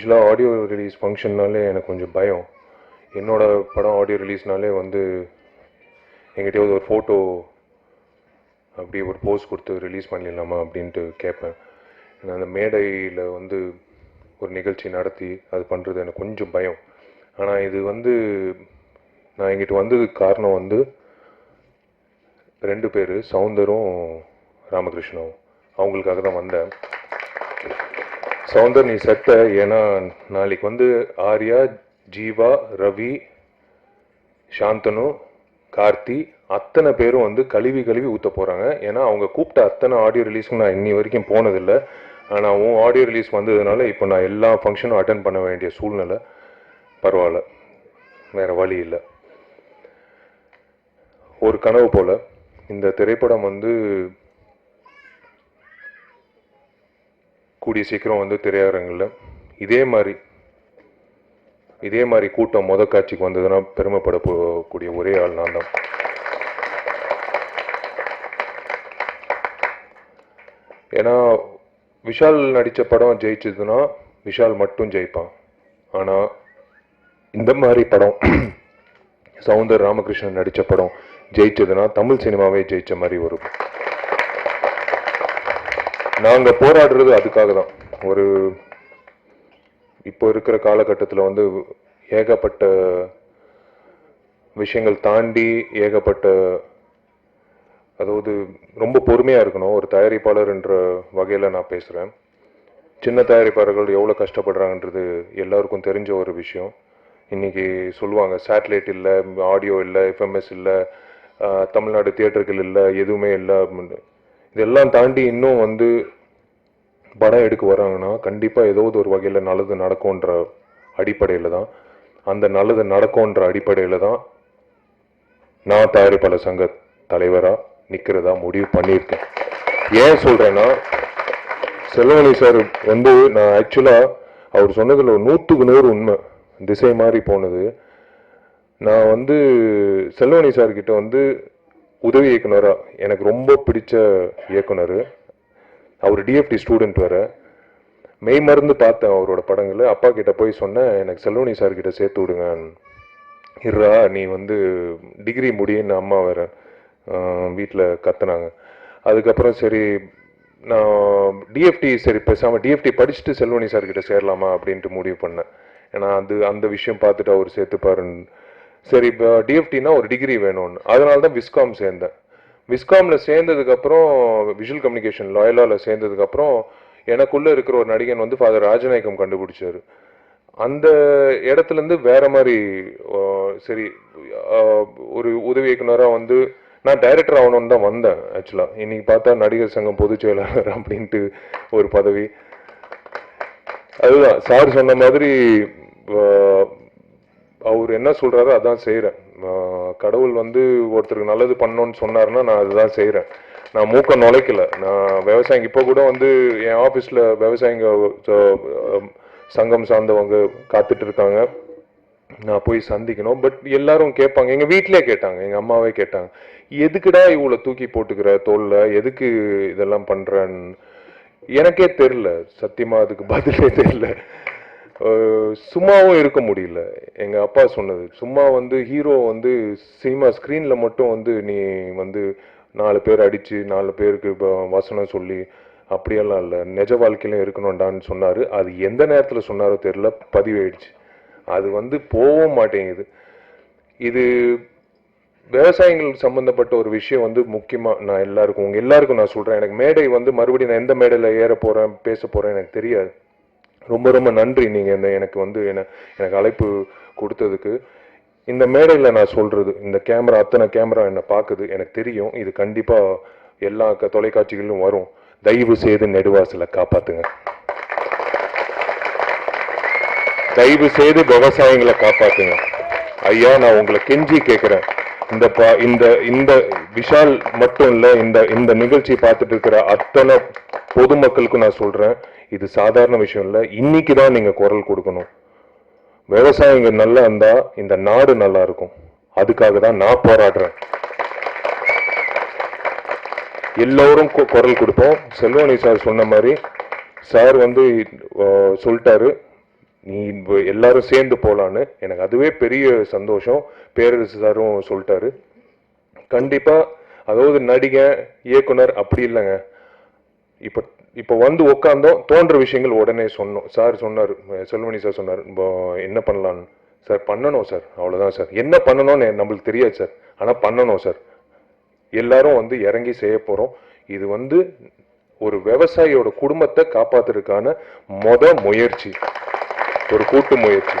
யூஸ்வலாக audio release ஃபங்க்ஷன்னாலே எனக்கு கொஞ்சம் பயம். என்னோட படம் ஆடியோ ரிலீஸ்னாலே வந்து எங்கிட்டயாவது ஒரு ஃபோட்டோ அப்படி ஒரு போஸ் கொடுத்து ரிலீஸ் பண்ணிடலாமா அப்படின்ட்டு கேட்பேன். நான் அந்த மேடையில் வந்து ஒரு நிகழ்ச்சி நடத்தி அது பண்ணுறது எனக்கு கொஞ்சம் பயம். ஆனால் இது வந்து நான் எங்கிட்ட வந்ததுக்கு காரணம் வந்து ரெண்டு பேர் சவுந்தரும் ராமகிருஷ்ணவும். அவங்களுக்காக தான் வந்தேன். சவுந்தர் நீ செத்த ஏன்னா நாளைக்கு வந்து ஆர்யா ஜீவா ரவி சாந்தனு கார்த்தி அத்தனை பேரும் வந்து கழுவி கழுவி ஊற்ற போகிறாங்க ஏன்னா அவங்க கூப்பிட்ட அத்தனை ஆடியோ ரிலீஸ்க்கு நான் இன்னி வரைக்கும் போனதில்லை. ஆனால் உன் ஆடியோ ரிலீஸ் வந்ததுனால இப்போ நான் எல்லா ஃபங்க்ஷனும் அட்டன் பண்ண வேண்டிய சூழ்நிலை. பரவாயில்ல. வேறு வழி இல்லை. ஒரு கனவு போல் இந்த திரைப்படம் வந்து கூடிய சீக்கிரம் வந்து திரையரங்கில். இதே மாதிரி இதே மாதிரி கூட்டம் மொத காட்சிக்கு வந்ததுன்னா பெருமைப்பட போகக்கூடிய ஒரே ஆள் நான் தான். ஏன்னா விஷால் நடித்த படம் ஜெயிச்சதுன்னா விஷால் மட்டும் ஜெயிப்பான். ஆனால் இந்த மாதிரி படம் சவுந்தர் ராமகிருஷ்ணன் நடித்த படம் ஜெயிச்சதுன்னா தமிழ் சினிமாவே ஜெயித்த மாதிரி வரும். நாங்கள் போராடுறது அதுக்காக தான் ஒரு இப்போ இருக்கிற காலகட்டத்தில் வந்து ஏகப்பட்ட விஷயங்கள் தாண்டி ஏகப்பட்ட அதாவது ரொம்ப பொறுமையாக இருக்கணும். ஒரு தயாரிப்பாளர்ன்ற வகையில் நான் பேசுகிறேன் சின்ன தயாரிப்பாளர்கள் எவ்வளோ கஷ்டப்படுறாங்கன்றது எல்லாருக்கும் தெரிஞ்ச ஒரு விஷயம். இன்றைக்கி சொல்லுவாங்க சேட்டலைட் இல்லை ஆடியோ இல்லை எஃப்எம்எஸ் இல்லை தமிழ்நாடு தியேட்டர்கள் இல்லை எதுவுமே இல்லை அப்படின்னு. இதெல்லாம் தாண்டி இன்னும் வந்து படம் எடுக்க வராங்கன்னா கண்டிப்பாக ஏதாவது ஒரு வகையில் நல்லது நடக்கும்ன்ற அடிப்படையில் தான். அந்த நல்லது நடக்கும்ன்ற அடிப்படையில் தான் நான் தயாரிப்பாளர் சங்க தலைவராக நிற்கிறதா முடிவு பண்ணியிருக்கேன். ஏன் சொல்கிறேன்னா செல்வமணி சார் வந்து நான் ஆக்சுவலாக அவர் சொன்னதில் ஒரு நூற்றுக்கு நூறு உண்மை திசை மாறி போனது. நான் வந்து செல்வமணி சார்கிட்ட வந்து உதவி இயக்குனராக எனக்கு ரொம்ப பிடிச்ச இயக்குனர். அவர் டிஎஃப்டி ஸ்டூடெண்ட் வேறு. மெய் மறந்து பார்த்தேன் அவரோட படங்களை. அப்பா கிட்ட போய் சொன்னேன் எனக்கு செல்வமணி சார் கிட்ட சேர்த்து விடுங்க. இருறா நீ வந்து டிகிரி முடியுன்னு அம்மா வேற வீட்டில் கத்துனாங்க. அதுக்கப்புறம் சரி நான் டிஎஃப்டி சரி பேசாமல் டிஎஃப்டி படிச்சுட்டு செல்வனி சார் கிட்ட சேரலாமா அப்படின்ட்டு முடிவு பண்ணேன். ஏன்னா அது அந்த விஷயம் பார்த்துட்டு அவர் சேர்த்துப்பாருன்னு சரி இப்போ டிஎஃப்டினா ஒரு டிகிரி வேணும்னு. அதனால தான் விஸ்காம் சேர்ந்தேன். விஸ்காமில் சேர்ந்ததுக்கப்புறம் விஷுவல் கம்யூனிகேஷன் லாயலாவில் சேர்ந்ததுக்கப்புறம் எனக்குள்ளே இருக்கிற ஒரு நடிகன் வந்து ஃபாதர் ராஜநாயகம் கண்டுபிடிச்சாரு. அந்த இடத்துல இருந்து வேற மாதிரி சரி ஒரு உதவி இயக்குனராக வந்து நான் டைரக்டர் ஆகணும்னு தான் வந்தேன் ஆக்சுவலாக இன்னைக்கு பார்த்தா நடிகர் சங்கம் பொதுச் செயலாளர் அப்படின்ட்டு ஒரு பதவி. அதுதான் சார் சொன்ன மாதிரி அவர் என்ன சொல்கிறாரோ அதான் செய்கிறேன் கடவுள் வந்து ஒருத்தருக்கு நல்லது பண்ணோன்னு சொன்னார்னா நான் அதுதான் செய்கிறேன் நான் மூக்க நுழைக்கல. நான் விவசாயிங்க இப்போ கூட வந்து என் ஆஃபீஸில் விவசாயிங்க சங்கம் சார்ந்தவங்க காத்துட்டு இருக்காங்க. நான் போய் சந்திக்கணும். பட் எல்லாரும் கேட்பாங்க. எங்கள் வீட்டிலே கேட்டாங்க. எங்கள் அம்மாவே கேட்டாங்க. எதுக்குடா இவ்வளோ தூக்கி போட்டுக்கிற தோல்ல? எதுக்கு இதெல்லாம் பண்ணுறேன்னு எனக்கே தெரில சத்தியமாக அதுக்கு பதிலே தெரில சும்மாவும் இருக்க முடியல. எங்கள் அப்பா சொன்னது சும்மா வந்து ஹீரோ வந்து சினிமா ஸ்க்ரீனில் மட்டும் வந்து நீ வந்து நாலு பேர் அடித்து நாலு பேருக்கு வசனம் சொல்லி அப்படியெல்லாம் இல்லை. நிஜ வாழ்க்கையிலும் இருக்கணும்டான்னு சொன்னார். அது எந்த நேரத்தில் சொன்னாரோ தெரில பதிவாயிடுச்சு. அது வந்து போகவும் மாட்டேங்குது. இது விவசாயிகள் சம்மந்தப்பட்ட ஒரு விஷயம் வந்து முக்கியமாக நான் எல்லாருக்கும் உங்கள் எல்லாருக்கும் நான் சொல்கிறேன் எனக்கு மேடை வந்து மறுபடியும் நான் எந்த மேடையில் ஏற போகிறேன் பேச போகிறேன் எனக்கு தெரியாது. ரொம்ப ரொம்ப நன்றி. நீங்கள் இந்த எனக்கு வந்து என்ன எனக்கு அழைப்பு கொடுத்ததுக்கு. இந்த மேடையில் நான் சொல்றது இந்த கேமரா அத்தனை கேமரா என்னை பார்க்குது எனக்கு தெரியும். இது கண்டிப்பாக எல்லா க- தொலைக்காட்சிகளிலும் வரும். தயவு செய்து நெடுவாசலை காப்பாத்துங்க. தயவு செய்து விவசாயிகளை காப்பாத்துங்க. ஐயா நான் உங்களை கெஞ்சி கேட்குறேன் இந்த பா இந்த இந்த விஷால் மட்டும் இல்லை இந்த இந்த நிகழ்ச்சி பார்த்துட்டு இருக்கிற அத்தனை பொதுமக்களுக்கும் நான் சொல்கிறேன் இது சாதாரண விஷயம் இல்லை. இன்னைக்கு தான் நீங்கள் குரல் கொடுக்கணும். விவசாயிங்க நல்லா இருந்தால் இந்த நாடு நல்லா இருக்கும். அதுக்காக தான் நான் போராடுறேன். எல்லோரும் கு- குரல் கொடுப்போம். செல்வமணி சார் சொன்ன மாதிரி சார் வந்து சொல்லிட்டாரு. நீ எல்லாரும் சேர்ந்து போகலான்னு எனக்கு அதுவே பெரிய சந்தோஷம். பேரரசு சாரும் சொல்லிட்டாரு. கண்டிப்பாக அதாவது நடிகை இயக்குனர் அப்படி இல்லைங்க. இப்போ இப்போ வந்து உட்காந்தோம் தோன்ற விஷயங்கள் உடனே சொன்னோம். சார் சொன்னார் செல்வமணி சார் சொன்னார் என்ன பண்ணலான்னு சார் பண்ணணும் சார் அவ்வளோதான் சார். என்ன பண்ணணும்னு நம்மளுக்கு தெரியாது சார் ஆனால் பண்ணணும் சார். எல்லாரும் வந்து இறங்கி செய்ய போகிறோம் இது வந்து ஒரு விவசாயியோட குடும்பத்தை காப்பாத்துறதுக்கான மொத முயற்சி. ஒரு கூட்டு முயற்சி.